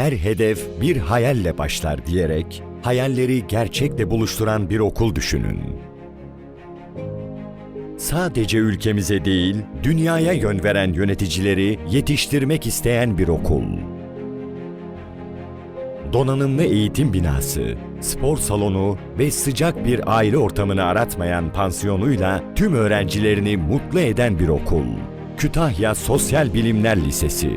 Her hedef bir hayalle başlar diyerek hayalleri gerçekle buluşturan bir okul düşünün. Sadece ülkemize değil, dünyaya yön veren yöneticileri yetiştirmek isteyen bir okul. Donanımlı eğitim binası, spor salonu ve sıcak bir aile ortamını aratmayan pansiyonuyla tüm öğrencilerini mutlu eden bir okul. Kütahya Sosyal Bilimler Lisesi.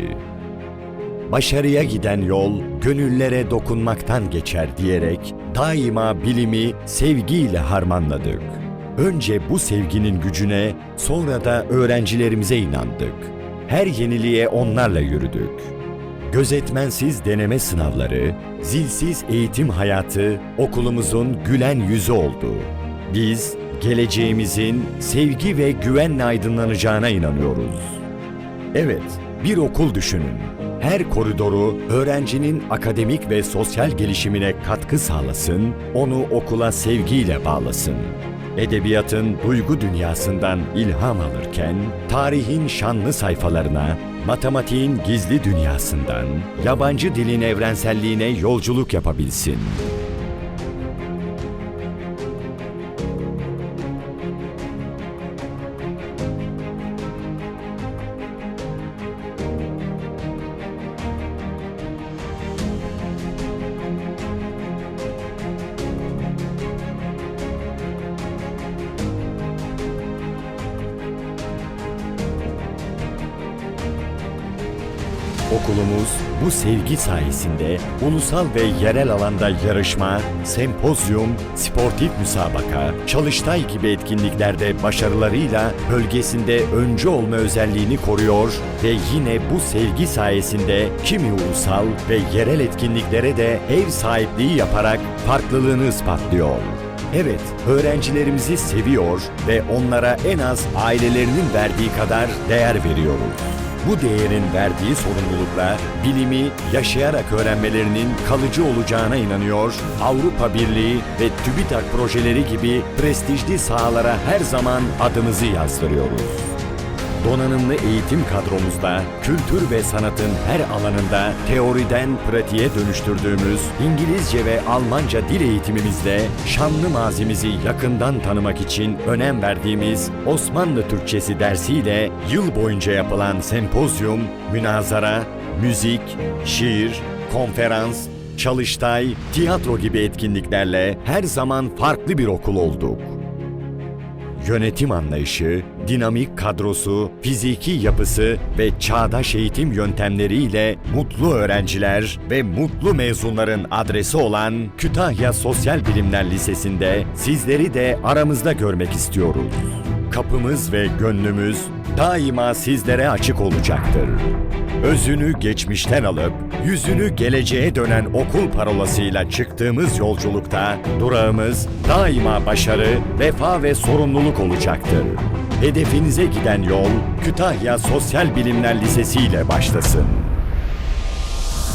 Başarıya giden yol gönüllere dokunmaktan geçer diyerek daima bilimi sevgiyle harmanladık. Önce bu sevginin gücüne, sonra da öğrencilerimize inandık. Her yeniliğe onlarla yürüdük. Gözetmensiz deneme sınavları, zilsiz eğitim hayatı okulumuzun gülen yüzü oldu. Biz geleceğimizin sevgi ve güvenle aydınlanacağına inanıyoruz. Evet, bir okul düşünün. Her koridoru öğrencinin akademik ve sosyal gelişimine katkı sağlasın, onu okula sevgiyle bağlasın. Edebiyatın duygu dünyasından ilham alırken, tarihin şanlı sayfalarına, matematiğin gizli dünyasından, yabancı dilin evrenselliğine yolculuk yapabilsin. Okulumuz bu sevgi sayesinde ulusal ve yerel alanda yarışma, sempozyum, sportif müsabaka, çalıştay gibi etkinliklerde başarılarıyla bölgesinde öncü olma özelliğini koruyor ve yine bu sevgi sayesinde kimi ulusal ve yerel etkinliklere de ev sahipliği yaparak farklılığını ispatlıyor. Evet, öğrencilerimizi seviyor ve onlara en az ailelerinin verdiği kadar değer veriyoruz. Bu değerin verdiği sorumlulukla bilimi yaşayarak öğrenmelerinin kalıcı olacağına inanıyor, Avrupa Birliği ve TÜBİTAK projeleri gibi prestijli sahalara her zaman adımızı yazdırıyoruz. Donanımlı eğitim kadromuzda kültür ve sanatın her alanında teoriden pratiğe dönüştürdüğümüz İngilizce ve Almanca dil eğitimimizde şanlı mazimizi yakından tanımak için önem verdiğimiz Osmanlı Türkçesi dersiyle yıl boyunca yapılan sempozyum, münazara, müzik, şiir, konferans, çalıştay, tiyatro gibi etkinliklerle her zaman farklı bir okul olduk. Yönetim anlayışı, dinamik kadrosu, fiziki yapısı ve çağdaş eğitim yöntemleriyle mutlu öğrenciler ve mutlu mezunların adresi olan Kütahya Sosyal Bilimler Lisesi'nde sizleri de aramızda görmek istiyoruz. Kapımız ve gönlümüz daima sizlere açık olacaktır. Özünü geçmişten alıp yüzünü geleceğe dönen okul parolasıyla çıktığımız yolculukta durağımız daima başarı, vefa ve sorumluluk olacaktır. Hedefinize giden yol Kütahya Sosyal Bilimler Lisesi ile başlasın.